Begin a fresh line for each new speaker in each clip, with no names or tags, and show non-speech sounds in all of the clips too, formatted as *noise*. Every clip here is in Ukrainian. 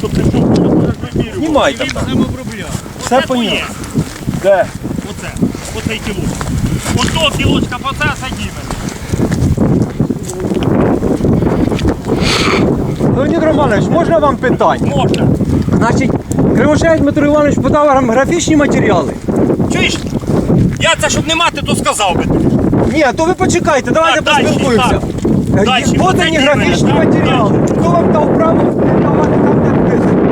прийшов, І
там. Все
Оце
понятно.
твоє.
Де?
Оце, оцей кілочок. Ото кілочка, по це садіме.
Леонід Романович, можна вам питання?
Можна.
Значить, Кривошеєць Дмитро Іванович подав вам графічні матеріали.
Чуєш? Я це щоб не мати, то сказав би.
Ні, то ви почекайте, давайте
Так, дальше,
поспілкуємося.
так.
Е, графічні
так,
матеріали. Хто вам дав право давати там, де вписано?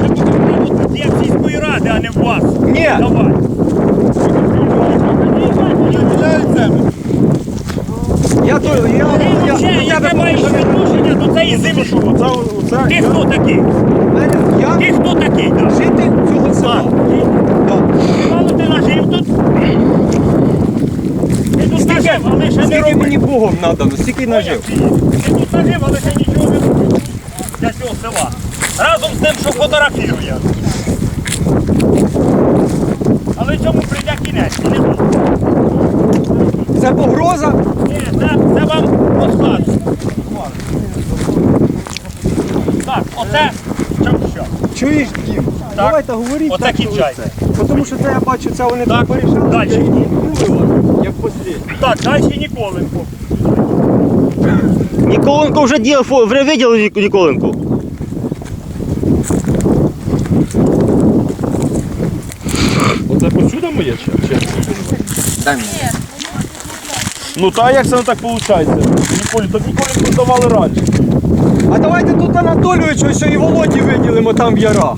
Це буде право є в сільської ради, а не в вас.
Ні.
Давай.
Я то, я,
Ти
я,
взагалі,
я,
яке маєш відношення до цієї землі? Ти хто такий?
я,
Ти хто такий? да?
жити цього села.
Мало ти нажив тут? Ти тут нажив, але ще не
Скільки
робив.
мені Богом надано, стільки нажив.
Ти тут нажив, але ще нічого не робив для цього села. Разом з тим, що фотографірує. Але цьому прийде кінець. Не буде.
Це погроза?
Ні, це, це вам розкажу. Так, оце що?
Чуєш, Дім? Давайте говоріть.
Оце
так, що Тому що це я бачу, це вони
Так,
так порішали.
дальше.
і відмовили Як послідні.
Так, далі Ніколенко.
Ніколенко вже діяв, вже виділи Нік- Ніколенко.
Оце почуда моє чи?
Дай мені.
Ну та як це не так виходить? Ніколі, то ніколи продавали раніше.
А давайте тут Анатолійовичу ось і Володі виділимо там в ярах.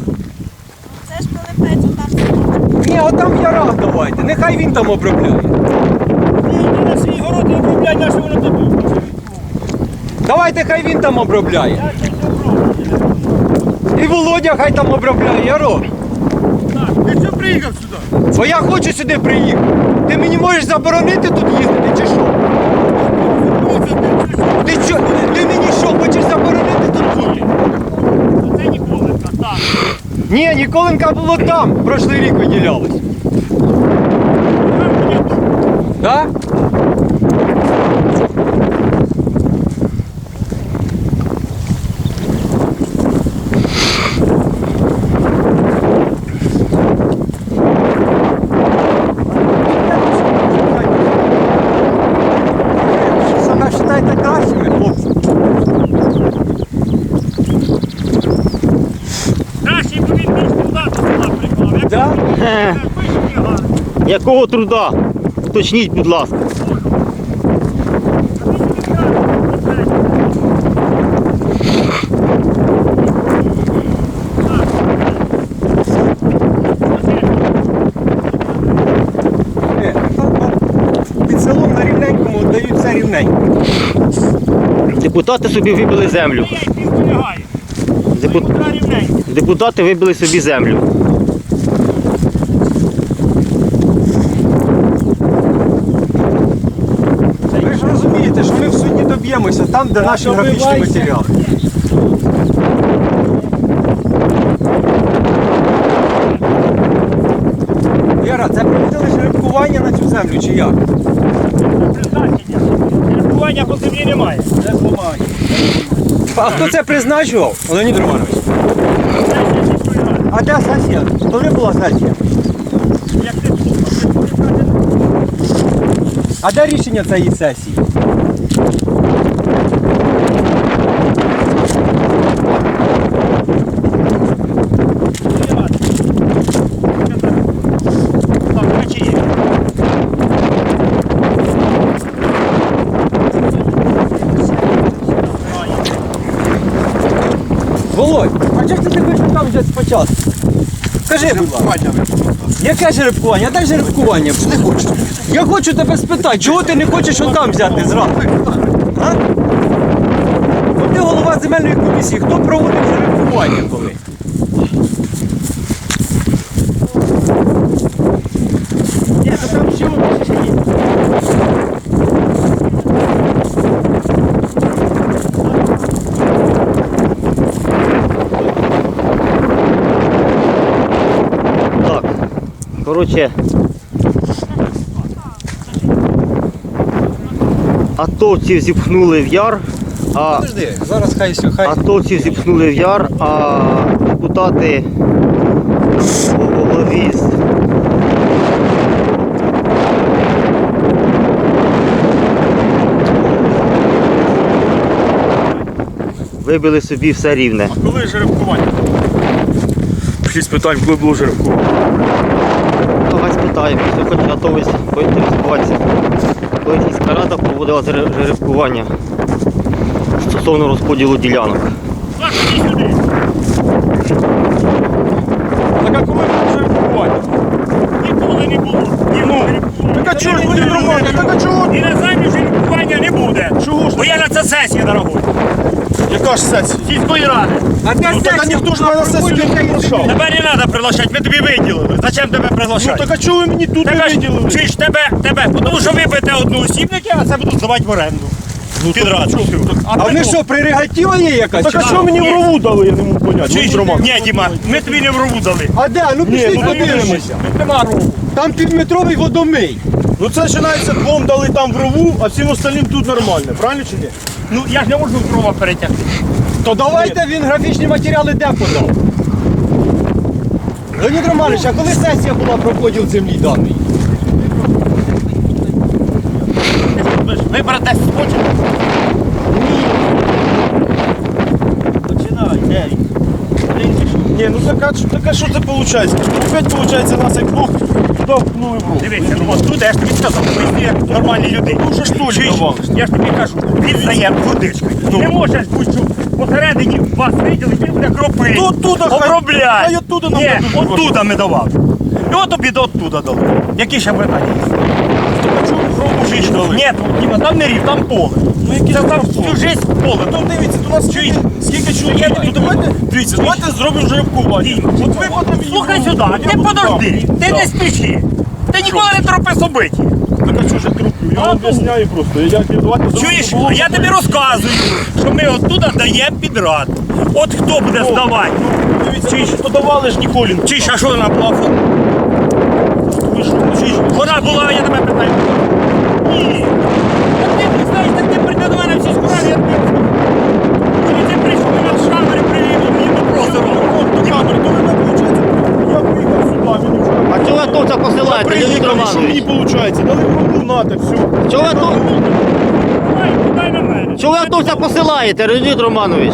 Це ж коли печу там сидить.
Ні, отам в ярах давайте. Нехай він там обробляє.
Ти на свій город не обробляй, на що воно тут.
Давайте хай він там обробляє. І Володя хай там обробляє, Яро.
Так, ти що приїхав сюди?
Бо я хочу сюди приїхати. Ти мені можеш заборонити тут їздити чи що? Ти що? Ти мені що, хочеш заборонити тут бути?
Це Ніколенко, так.
Ні, Ніколенка було там. Прошлий рік виділялось. Так? Саме вважайте кращими, хлопці.
Краще, бо він більш туди до села приклав. Як
Да?
Е,
пишуть, гарно. *laughs*
Якого труда? Уточніть, будь ласка.
Під селом на рівненькому дають все рівненько.
Депутати собі вибили землю. Депутати вибили собі землю.
Ви ж розумієте, що ми в там, де наші графічні матеріали. Віра, це проводили жеребкування на цю землю чи як?
Призначення. Рахування по землі немає. Це зламання.
А хто це призначував? Леонід Романович. А де сесія? Коли була сесія?
Як ти
А де рішення цієї сесії? Володь, а чого ти не хочеш там вже спочатку? Скажи, будь ласка. Яке жеребкування? А де жеребкування? Не хочу. Я хочу тебе спитати, чого ти не хочеш отам взяти зразу? А? Ти голова земельної комісії, хто проводив жеребкування коли?
Ні, то там ще одне ще є.
Так. Коротше. Атовців зіпхнули в яр, А
Подожди, зараз хай все, хай.
атовців зіпхнули в яр, а депутати у голові з вибили собі все рівне.
Коли жеребкування? Шість питань, коли було жеребкування.
Спитаємо, хто готовий поінтересуватися. Коли сільська рада проводила жере- жеребкування стосовно розподілу ділянок.
Так а коли було жеребкування?
Ніколи не було. Ні, ну,
Так а чого ж буде нормально? Так а чого?
І на заміж жеребкування не буде.
Чого ж?
Бо я на це сесія, дорогой.
Яка ж сесія?
Сільської ради.
Ну так а ніхто ж мене на сесію не приглашав.
Тебе не треба приглашати, ми тобі виділили. Зачем тебе
Ну
приглашати?
так а чого ви мені тут не
Тебе ж,
виділили?
чи ж тебе, тебе, тому що ви бите одноосібники, а це будуть здавати в оренду. Ну, Під раду.
А вони що, прерогатива є якась?
Так а
що?
мені в рову дали, я не можу поняти.
Чи ж-
Ну, Роман.
Ні, Діма, ми тобі не в рову дали.
А де? Ну
Ні,
пішли
ну,
подивимося.
Нема рову.
Там півметровий водомий.
Ну це починається двом дали там в рову, а всім остальним тут нормально, правильно чи ні?
Ну я ж не можу в рова перетягти.
То давайте він графічні матеріали де подав. Леонід Романович, а коли сесія була про поділ землі даної?
Ви берете хочете? Починай, де?
Ні, ну так а, так а що це виходить? Опять виходить нас як двох туди в руку.
Дивіться, ну от тут я ж тобі сказав, ми як нормальні люди.
Ну, вже ж
Я ж тобі кажу, він водичкою. фурдичкою. Не можеш будь що посередині вас виділити, він буде кропити.
Тут хай-
Обробляй.
хай оттуда нам
Ні,
дадуть.
оттуда ми давали. І от тобі до оттуда дали. Які ще питання?
Так а чого в рову?
Ні, Діма, там не рів, там поле.
Ну які
Це там
там
всю жизнь поле.
Ну дивіться, у нас скільки, скільки чоловік.
Я-
Ну давайте, дивіться, давайте зробимо жеребкування.
Діма,
От ви потім
Слухай сюди, ти подожди, ти не спіши. Ти ніколи не тропи собиті.
Так а що ж я труплю? Я об'ясняю просто. Я, давайте
Чуєш, а я тобі розказую, що ми оттуда даємо підряд. От хто буде здавати?
Дивіться, Чуєш, то давали ж ніколи.
Чи ж, а що вона була?
Ви що,
Вона була, я тебе питаю. Ні. Так ти не так ти прийде до мене в сільську раду, я тобі. Коли ти прийшов, мене в шамері привів, мені вопроси робив.
до камери, то ви виходить. Я приїхав сюди, мені вже.
А чого ви атовця посилаєте, Леонід
Приїхали, що мені
Романович?
виходить? Дали в рову, нате, все.
Чого ви атов-
Давай, дай на мене.
чого ви атовця посилаєте, Леонід Романович?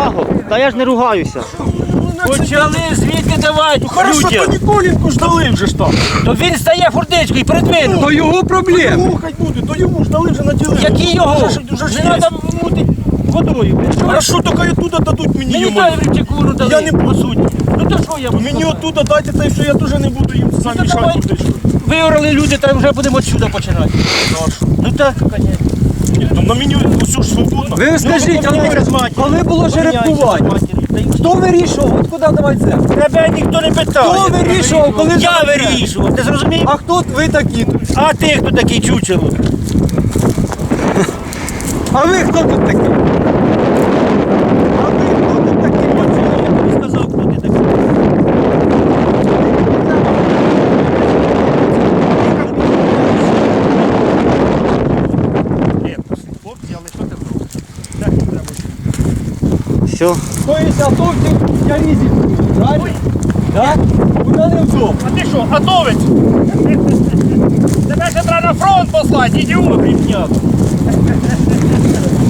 Благо? Та я ж не ругаюся.
Почали звідки давати
Хорошо, то Ніколінку ж дали вже ж там.
То він стає фурдичкою перед мене.
То його проблеми.
Йому хай буде, то йому ж дали вже наділили.
Які його?
Вже ж- вже ж
Не
є.
треба мутити водою.
Хорошо, тільки і туди дадуть мені
Мені
йому.
дай рівчику дали.
Я не
по суті. Ну то що я буду?
Мені оттуда дайте, та й все, я теж не буду їм сам мішати
давай. Виорали люди, та вже будемо відсюди починати. Ну так, звісно.
Ні, на мені усю ж свободно.
Ви скажіть,
Ну,
але коли було жеребкування? Хто вирішував, от куди давати землю?
Тебе ніхто не питає.
Хто вирішував, коли
Я
давати землю?
вирішував, ти зрозумів?
А хто ви такі тут?
А ти хто такий чучело?
А ви хто тут такі? А ви хто тут такі?
Я тобі сказав, хто ти такий. Хлопці, але що ти зробиш? Так не треба.
Все.
Тобто атовців я різі, правильно? Так? Куди не вдома?
А ти що, готовець? Тебе ще треба на фронт послати, ідіот, рівняк.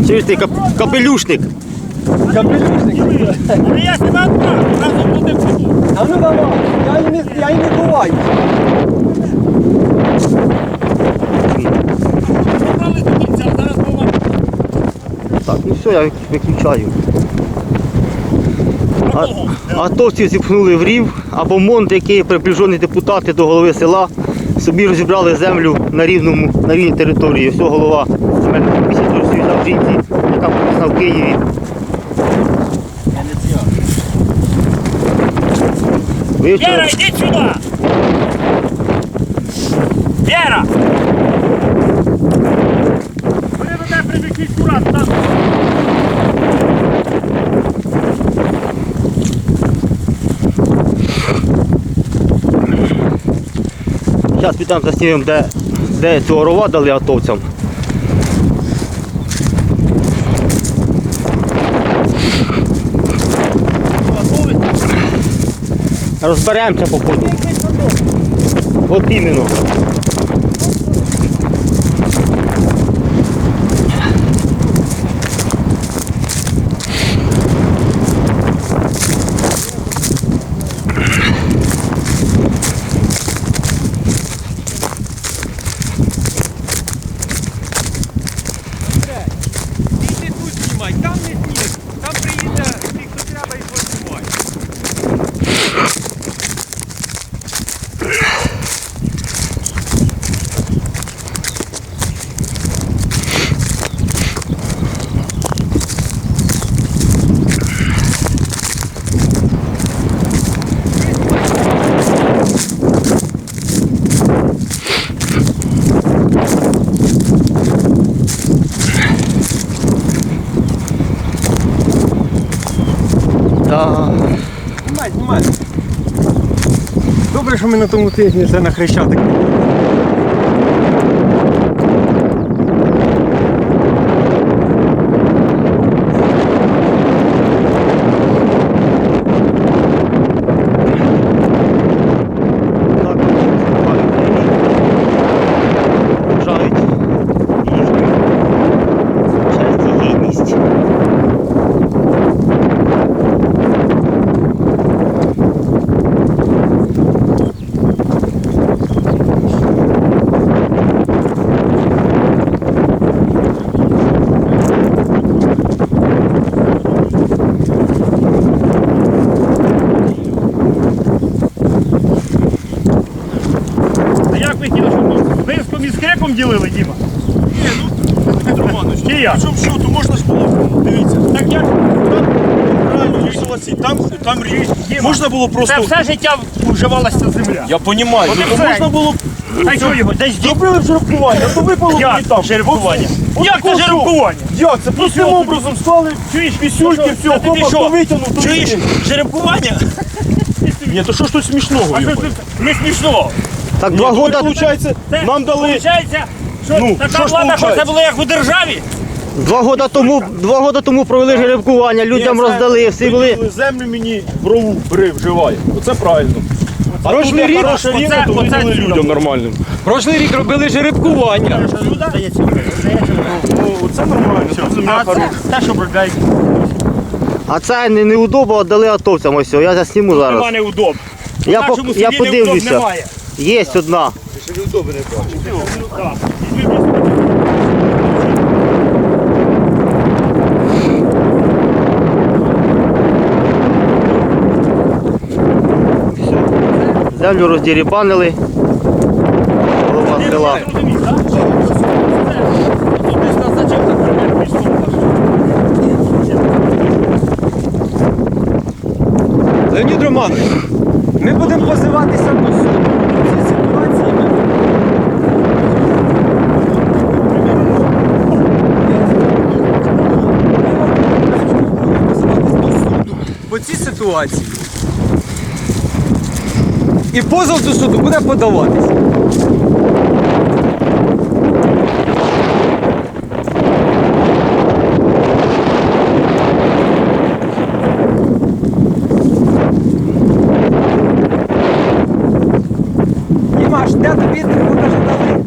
Чуєш ти кап- капелюшник?
Капелюшник.
Але я тебе відправлю, разом.
А ну давай, я і не, я і не буваю.
Забрали до кінця, зараз поможу.
Так, ну все, я виключаю. А, атовців зіпхнули в рів, а Бомонд, який приближений депутати до голови села, собі розібрали землю на рівному, на рівній території. Ось голова земельної комісії теж звітав жінці, яка прописана в Києві. Ви
Вера, йди сюди! Вера! Вони до тебе прибіжуть курат, там.
Зараз підемо заснімемо, де де цього рова дали атовцям. Розберемося по ходу. От іменно.
Іди тут знімай, там не сніг, там приїде ті, хто треба і познімай.
Да.
Знімай. Добре, що ми на тому тижні це на хрещатик.
Так, Вважають їхню честь і гідність.
А як ви хотіли, щоб ми з виском і з криком ділили, Діма?
Ні, ну, Дмитро Іванович,
я?
причому що, то можна ж було, дивіться,
Так як
там реально там, там річ. Можна було просто...
це все життя вживалася земля.
Я розумію,
От і все.
можна було...
А що його? Десь діть?
Зробили б жеребкування, то випало б
Як
мені там.
жеребкування?
От
Як це
такого
жеребкування?
Як? Це простим
Нічого
образом стали
Чуєш,
пісюльки, все,
та ти що?
хто витягнув, то
Чуєш,
витягнув.
жеребкування? *laughs*
Ні, то що ж тут смішного?
А що
його?
тут не смішно?
Так
Ні,
два
то
года,
виходить, нам дали...
Получається, що
Ну,
така
що ж
влада, що це було як у державі?
Два года тому, два года тому провели жеребкування, людям
Ні, це
роздали, всі були.
землю мені брову бри вживає. Оце правильно. А
Прошлий рік-
оце-
рівно, то
оце
виділили
сюди.
людям нормальним.
Прошлий рік робили жеребкування.
Ну, Оце нормально, тут земля
А
хороша.
це те, що продають,
А це не, неудобно віддали атовцям ось. цього. Я засніму зараз.
нема неудобно.
Я, по, я подивлюся.
немає.
Є одна.
Так.
Землю роздірібанили. Голова села.
Леонід Романович, ми будемо позиватися до суду. В цій ситуації ми по цій ситуації. І позов до суду буде подаватися. Дімаш, де тобі трибуна вже дали?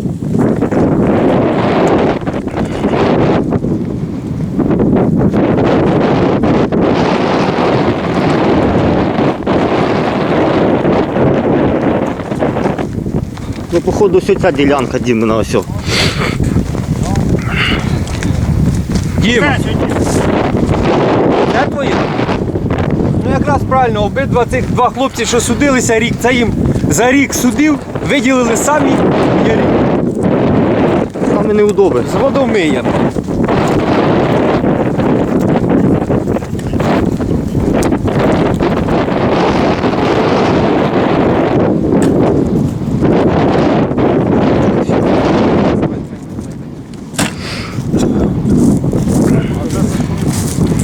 Ну, походу, ось ця ділянка Дімина ось.
Дім!
Це
твоє? Ну якраз правильно, обидва цих два хлопці, що судилися рік, це їм за рік судив, виділили самі.
Саме неудобно.
з водомиєм.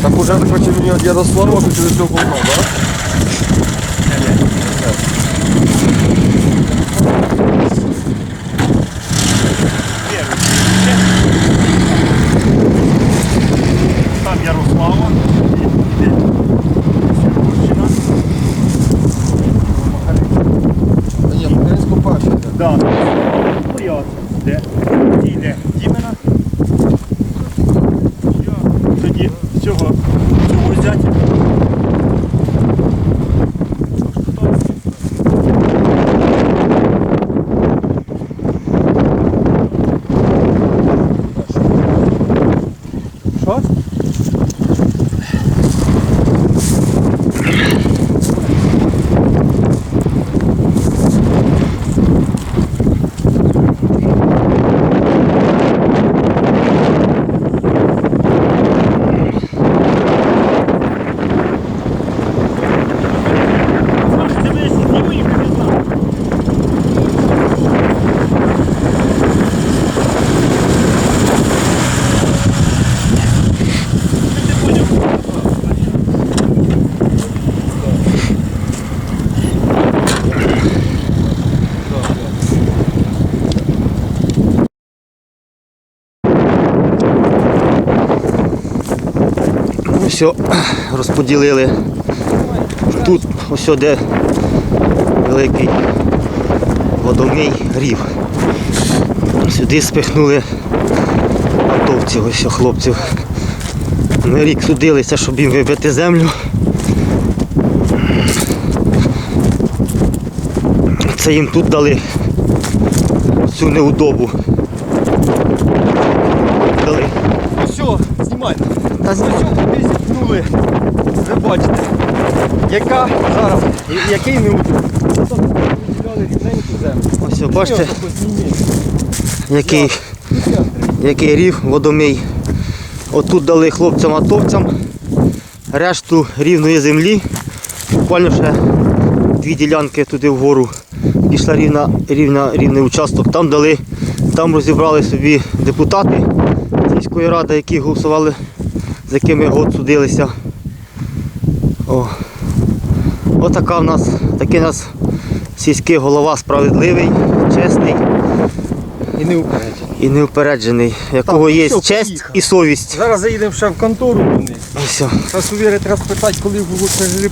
Так уже так хоче мені від Ярослава, то
Все, розподілили. Тут ось де великий водомий рів. Сюди спихнули атовців, ось хлопців. На рік судилися, щоб їм вибити землю. Це їм тут дали цю неудобу. Дали.
Ну Все, знімай.
Та
Ось зіткнули. Ви бачите. Яка зараз, який не землю.
Ось, бачите, який, який рів водомий. Отут дали хлопцям-атовцям решту рівної землі. Буквально ще дві ділянки туди вгору. Пішла рівна, рівна, рівний участок. Там дали, там розібрали собі депутати сільської ради, які голосували, з якими год судилися. О. Отака в нас, такий у нас сільський голова справедливий, чесний
І неупереджений.
і неупереджений, якого
Так,
є
все,
честь
поїхали.
і совість.
Зараз заїдемо ще в контору. Зараз увірить розпитати, коли було це.